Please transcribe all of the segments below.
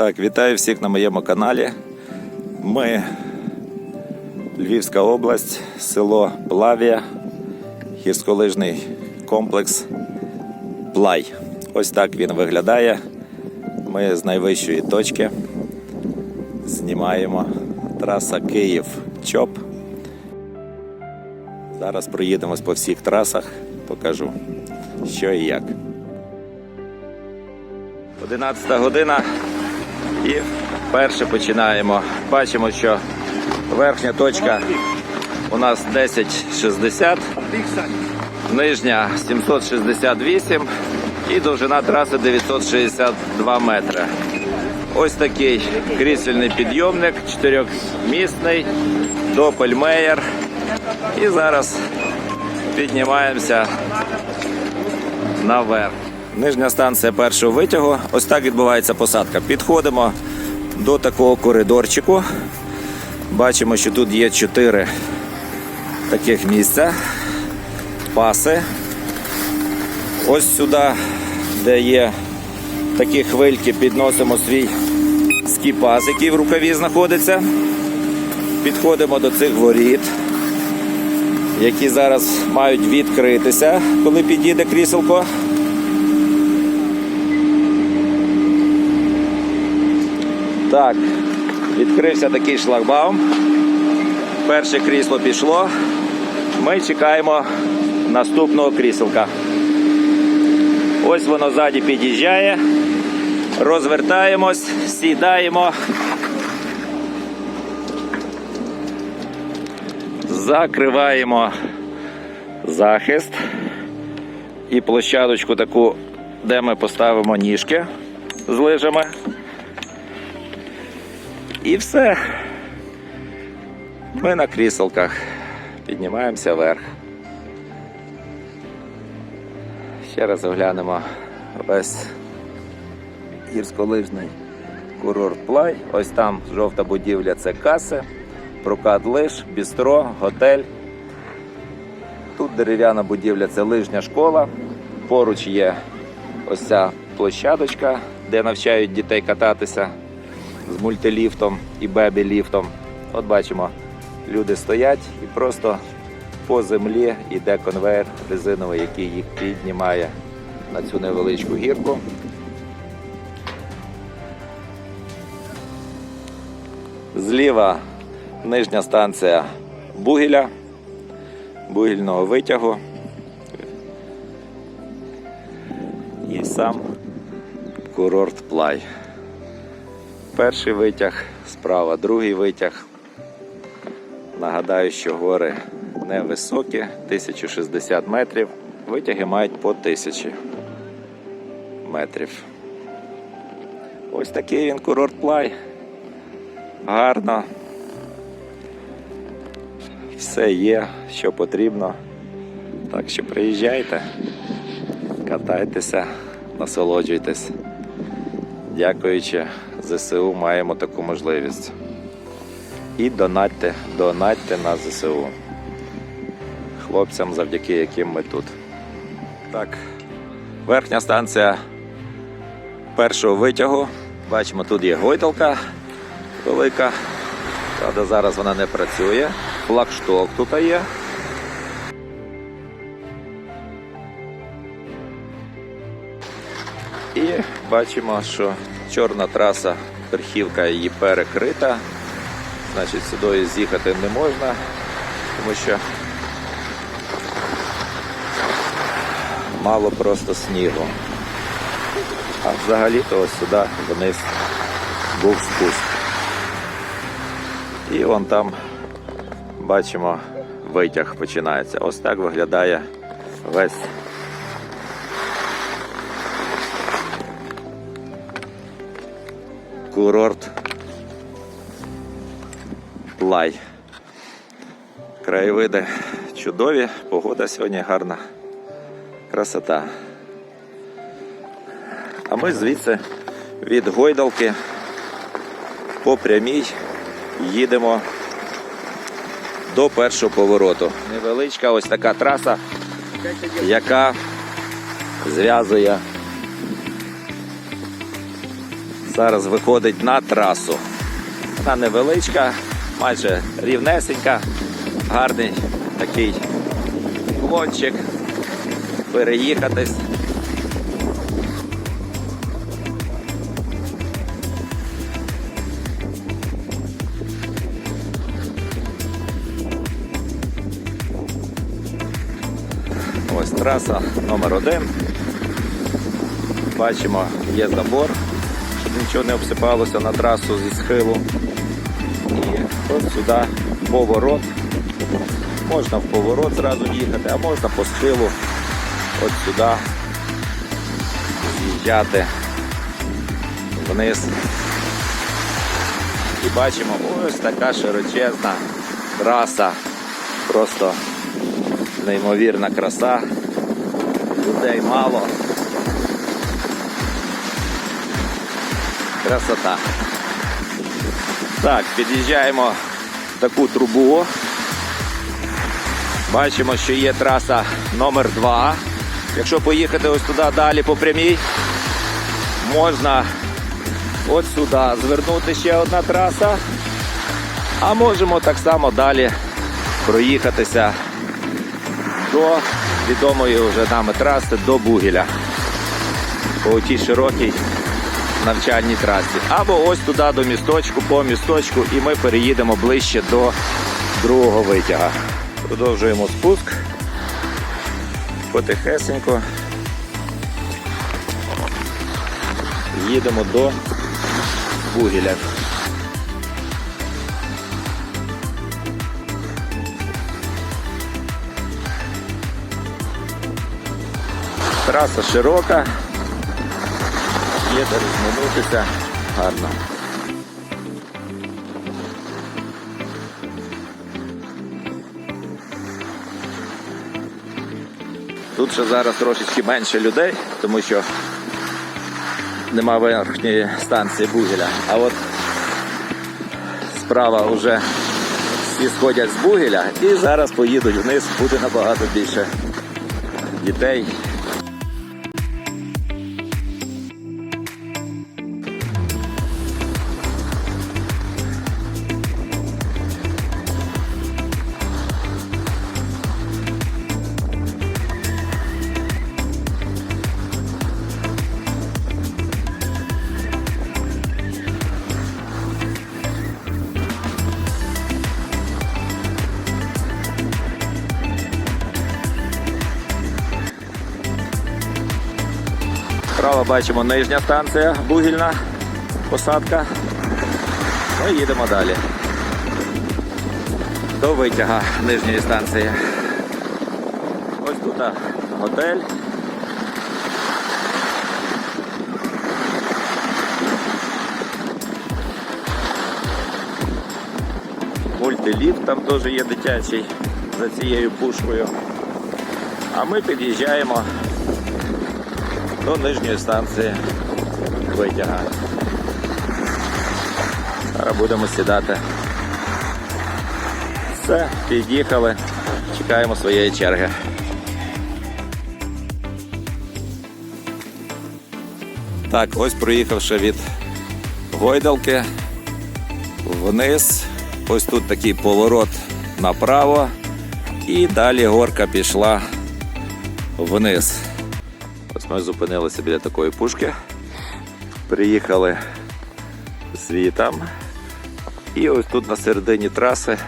Так, вітаю всіх на моєму каналі. Ми Львівська область, село Плавія, гірськолижний комплекс Плай. Ось так він виглядає. Ми з найвищої точки знімаємо траса Київ-Чоп. Зараз проїдемось по всіх трасах, покажу, що і як. 11 година і перше починаємо. Бачимо, що верхня точка у нас 1060, нижня 768 і довжина траси 962 метри. Ось такий крісельний підйомник, чотирьохмісний, Допельмеєр. І зараз піднімаємося наверх. Нижня станція першого витягу. Ось так відбувається посадка. Підходимо до такого коридорчику. Бачимо, що тут є чотири таких місця. Паси. Ось сюди, де є такі хвильки, підносимо свій скіпас, який в рукаві знаходиться. Підходимо до цих воріт, які зараз мають відкритися, коли підійде кріселко. Так, відкрився такий шлагбаум. Перше крісло пішло. Ми чекаємо наступного кріселка. Ось воно ззаді під'їжджає. Розвертаємось, сідаємо. Закриваємо захист і площадочку таку, де ми поставимо ніжки з лижами. І все. Ми на кріселках піднімаємося вверх. Ще раз оглянемо весь гірськолижний курорт Плай. Ось там жовта будівля це каси, прокат лиж, бістро, готель. Тут дерев'яна будівля це лижня школа. Поруч є ось ця площадочка, де навчають дітей кататися з мультиліфтом і бебі-ліфтом. От бачимо, люди стоять і просто по землі йде конвейер резиновий, який їх піднімає на цю невеличку гірку. Зліва нижня станція Бугеля, бугільного витягу. І сам курорт Плай. Перший витяг, справа другий витяг. Нагадаю, що гори невисокі, 1060 метрів. Витяги мають по 1000 метрів. Ось такий він курорт Плай. Гарно. Все є, що потрібно. Так що приїжджайте, катайтеся, насолоджуйтесь. Дякуючи ЗСУ, маємо таку можливість. І донатьте, донатьте на ЗСУ. Хлопцям, завдяки яким ми тут. Так, верхня станція першого витягу. Бачимо, тут є гойдалка велика. Правда, зараз вона не працює. Флагшток тут є. І бачимо, що чорна траса, верхівка її перекрита. Значить, сюди з'їхати не можна, тому що мало просто снігу. А взагалі-то ось сюди вниз був спуск. І вон там бачимо витяг починається. Ось так виглядає весь курорт Плай. Краєвиди чудові, погода сьогодні гарна, красота. А ми звідси від гойдалки по прямій їдемо до першого повороту. Невеличка ось така траса, яка зв'язує зараз виходить на трасу. Вона невеличка, майже рівнесенька, гарний такий клончик. Переїхатись. Ось траса номер один. Бачимо, є забор, нічого не обсипалося на трасу зі схилу. І ось сюди поворот. Можна в поворот зразу їхати, а можна по схилу от сюди з'їжджати вниз. І бачимо ось така широчезна траса. Просто неймовірна краса. Людей мало. Красота. Так, під'їжджаємо в таку трубу. Бачимо, що є траса номер 2 Якщо поїхати ось туди далі по прямій, можна от сюди звернути ще одна траса. А можемо так само далі проїхатися до відомої вже нами траси до Бугіля. По тій широкій навчальній трасі. Або ось туди до місточку, по місточку, і ми переїдемо ближче до другого витяга. Продовжуємо спуск. Потихесенько. Їдемо до Бугіля. Траса широка. Є де розминутися гарно. Тут ще зараз трошечки менше людей, тому що нема верхньої станції Бугеля. А от справа вже всі сходять з Бугеля і зараз поїдуть вниз, буде набагато більше дітей. Справа бачимо нижня станція бугільна посадка. Ми їдемо далі. До витяга нижньої станції. Ось тут готель. Мультиліфт там теж є дитячий за цією пушкою. А ми під'їжджаємо до нижньої станції витяга. Зараз будемо сідати. Все, під'їхали, чекаємо своєї черги. Так, ось проїхавши від гойдалки вниз. Ось тут такий поворот направо. І далі горка пішла вниз. Ми зупинилися біля такої пушки. Приїхали звітом. І ось тут на середині траси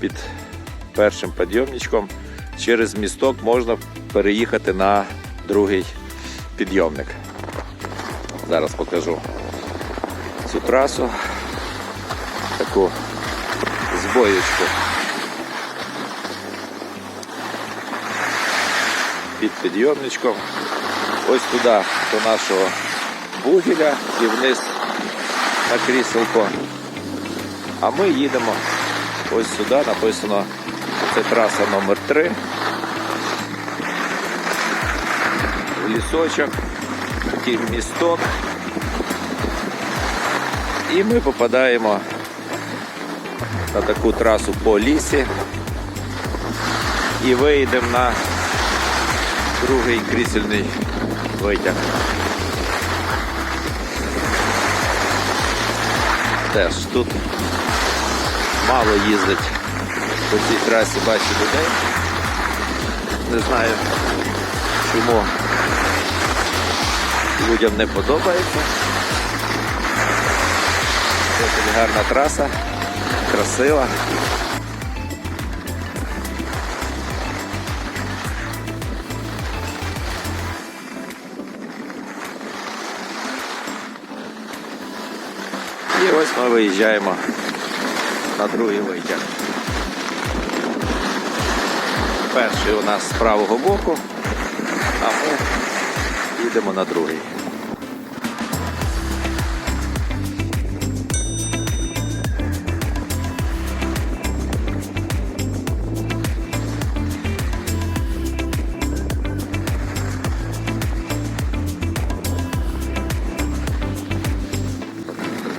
під першим підйомничком через місток можна переїхати на другий підйомник. Зараз покажу цю трасу. Таку збоєчку. Під підйомничком. Ось туди до нашого бугеля і вниз на кріселко. А ми їдемо ось сюди, написано, це траса номер 3 В лісочок, такий місток. І ми попадаємо на таку трасу по лісі і вийдемо на другий крісельний витяг. теж тут мало їздить по цій трасі, бачу людей. Не знаю, чому людям не подобається. Досить гарна траса, красива. Ось ми виїжджаємо на другий витяг. Перший у нас з правого боку, а ми їдемо на другий.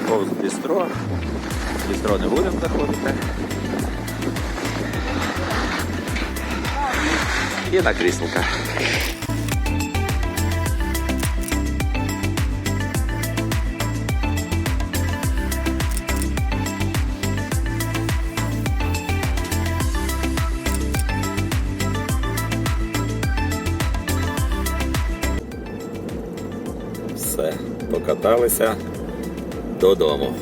Повз бістро. Бістро не будемо заходити. І на кріселка. Все, покаталися додому.